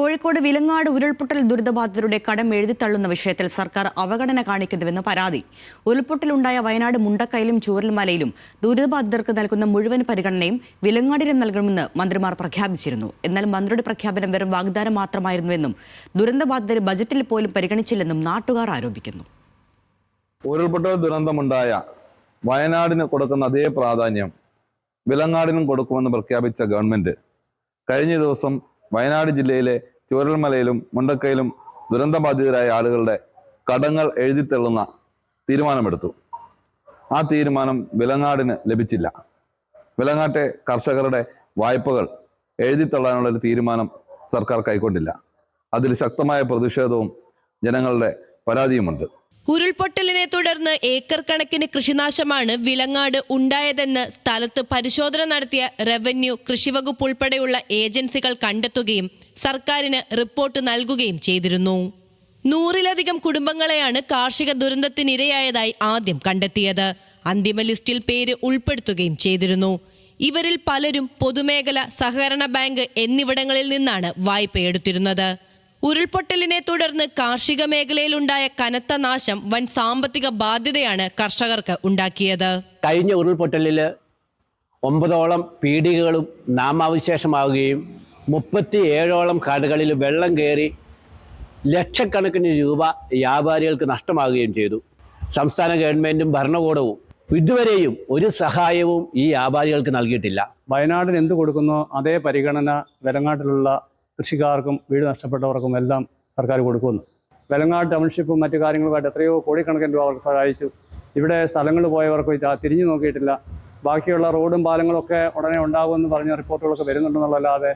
കോഴിക്കോട് വിലങ്ങാട് ഉരുൾപൊട്ടൽ ദുരിതബാധിതരുടെ കടം എഴുതിത്തള്ളുന്ന വിഷയത്തിൽ സർക്കാർ അവഗണന കാണിക്കുന്നുവെന്ന് പരാതി. ഉരുൾപൊട്ടലുണ്ടായ വയനാട് മുണ്ടക്കയിലും ചൂരൽമലയിലും ദുരിതബാധിതർക്ക് നൽകുന്ന മുഴുവൻ പരിഗണനയും വിലങ്ങാടിന് നൽകണമെന്ന് മന്ത്രിമാർ പ്രഖ്യാപിച്ചിരുന്നു. എന്നാൽ മന്ത്രിയുടെ പ്രഖ്യാപനം വെറും വാഗ്ദാനം മാത്രമായിരുന്നുവെന്നും ദുരന്തബാധിതരെ ബജറ്റിൽ പോലും പരിഗണിച്ചില്ലെന്നും നാട്ടുകാർ ആരോപിക്കുന്നു. ഉരുൾപൊട്ടൽ ദുരന്തമുണ്ടായ വയനാടിന് കൊടുക്കുന്ന അതേ പ്രാധാന്യം വിലങ്ങാടിനും കൊടുക്കുമെന്ന് പ്രഖ്യാപിച്ച ഗവൺമെന്റ് കഴിഞ്ഞ ദിവസം വയനാട് ജില്ലയിലെ ചൂരൽമലയിലും മുണ്ടക്കയിലും ദുരന്തബാധിതരായ ആളുകളുടെ കടങ്ങൾ എഴുതിത്തള്ളുന്ന തീരുമാനമെടുത്തു. ആ തീരുമാനം വിലങ്ങാടിന് ലഭിച്ചില്ല. വിലങ്ങാട്ടെ കർഷകരുടെ വായ്പകൾ എഴുതിത്തള്ളാനുള്ള ഒരു തീരുമാനം സർക്കാർ കൈക്കൊണ്ടില്ല. അതിൽ ശക്തമായ പ്രതിഷേധവും ജനങ്ങളുടെ പരാതിയുമുണ്ട്. ഉരുൾപൊട്ടലിനെ തുടർന്ന് ഏക്കർ കണക്കിന് കൃഷിനാശമാണ് വിലങ്ങാട് ഉണ്ടായതെന്ന് സ്ഥലത്ത് പരിശോധന നടത്തിയ റവന്യൂ കൃഷിവകുപ്പ് ഉൾപ്പെടെയുള്ള ഏജൻസികൾ കണ്ടെത്തുകയും സർക്കാരിന് റിപ്പോർട്ട് നൽകുകയും ചെയ്തിരുന്നു. നൂറിലധികം കുടുംബങ്ങളെയാണ് കാർഷിക ദുരന്തത്തിനിരയായതായി ആദ്യം കണ്ടെത്തിയത്. അന്തിമ ലിസ്റ്റിൽ പേര് ഉൾപ്പെടുത്തുകയും ചെയ്തിരുന്നു. ഇവരിൽ പലരും പൊതുമേഖല സഹകരണ ബാങ്ക് എന്നിവിടങ്ങളിൽ നിന്നാണ് വായ്പയെടുത്തിരുന്നത്. ഉരുൾപൊട്ടലിനെ തുടർന്ന് കാർഷിക മേഖലയിലുണ്ടായ കനത്ത നാശം വൻ സാമ്പത്തിക ബാധ്യതയാണ് കർഷകർക്ക് ഉണ്ടാക്കിയത്. കഴിഞ്ഞ ഉരുൾപൊട്ടലിൽ ഒമ്പതോളം പീടികകളും നാമാവശേഷമാവുകയും മുപ്പത്തി ഏഴോളം കടകളിൽ വെള്ളം കയറി ലക്ഷക്കണക്കിന് രൂപ വ്യാപാരികൾക്ക് നഷ്ടമാവുകയും ചെയ്തു. സംസ്ഥാന ഗവൺമെന്റും ഭരണകൂടവും ഇതുവരെയും ഒരു സഹായവും ഈ വ്യാപാരികൾക്ക് നൽകിയിട്ടില്ല. വയനാടിന് എന്ത് കൊടുക്കുന്നോ അതേ പരിഗണന വെലങ്ങാട്ടിലുള്ള കൃഷിക്കാർക്കും വീട് നഷ്ടപ്പെട്ടവർക്കും എല്ലാം സർക്കാർ കൊടുക്കുന്നു. വെലങ്ങാട് ടൗൺഷിപ്പും മറ്റു കാര്യങ്ങളുമായിട്ട് എത്രയോ കോടിക്കണക്കിന് രൂപ അവർക്ക് സഹായിച്ചു. ഇവിടെ സ്ഥലങ്ങൾ പോയവർക്ക് തിരിഞ്ഞു നോക്കിയിട്ടില്ല. ബാക്കിയുള്ള റോഡും പാലങ്ങളൊക്കെ ഉടനെ ഉണ്ടാകുമെന്ന് പറഞ്ഞ റിപ്പോർട്ടുകളൊക്കെ വരുന്നുണ്ടെന്നുള്ളതല്ലാതെ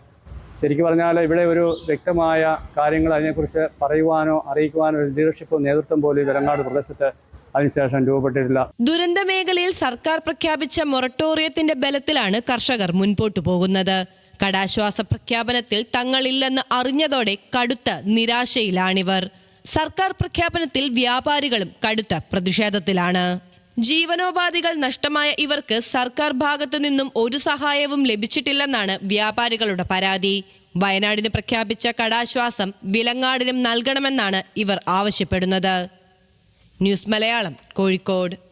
ശരിക്കും പറഞ്ഞാൽ ഇവിടെ ഒരു വ്യക്തമായ കാര്യങ്ങൾ അതിനെക്കുറിച്ച് പറയുവാനോ അറിയിക്കുവാനോ ഒരു ലീഡർഷിപ്പോ നേതൃത്വം പോലും വെലങ്ങാട് പ്രദേശത്ത് അതിനുശേഷം രൂപപ്പെട്ടിട്ടില്ല. ദുരന്ത മേഖലയിൽ സർക്കാർ പ്രഖ്യാപിച്ച മൊറട്ടോറിയത്തിന്റെ ബലത്തിലാണ് കർഷകർ മുൻപോട്ടു പോകുന്നത്. കടാശ്വാസ പ്രഖ്യാപനത്തിൽ തങ്ങളില്ലെന്ന് അറിഞ്ഞതോടെ കടുത്ത നിരാശയിലാണിവർ. സർക്കാർ പ്രഖ്യാപനത്തിൽ വ്യാപാരികളും കടുത്ത പ്രതിഷേധത്തിലാണ്. ജീവനോപാധികൾ നഷ്ടമായ ഇവർക്ക് സർക്കാർ ഭാഗത്തു നിന്നും ഒരു സഹായവും ലഭിച്ചിട്ടില്ലെന്നാണ് വ്യാപാരികളുടെ പരാതി. വയനാടിന് പ്രഖ്യാപിച്ച കടാശ്വാസം വിലങ്ങാടിനും നൽകണമെന്നാണ് ഇവർ ആവശ്യപ്പെടുന്നത്. ന്യൂസ് മലയാളം കോഴിക്കോട്.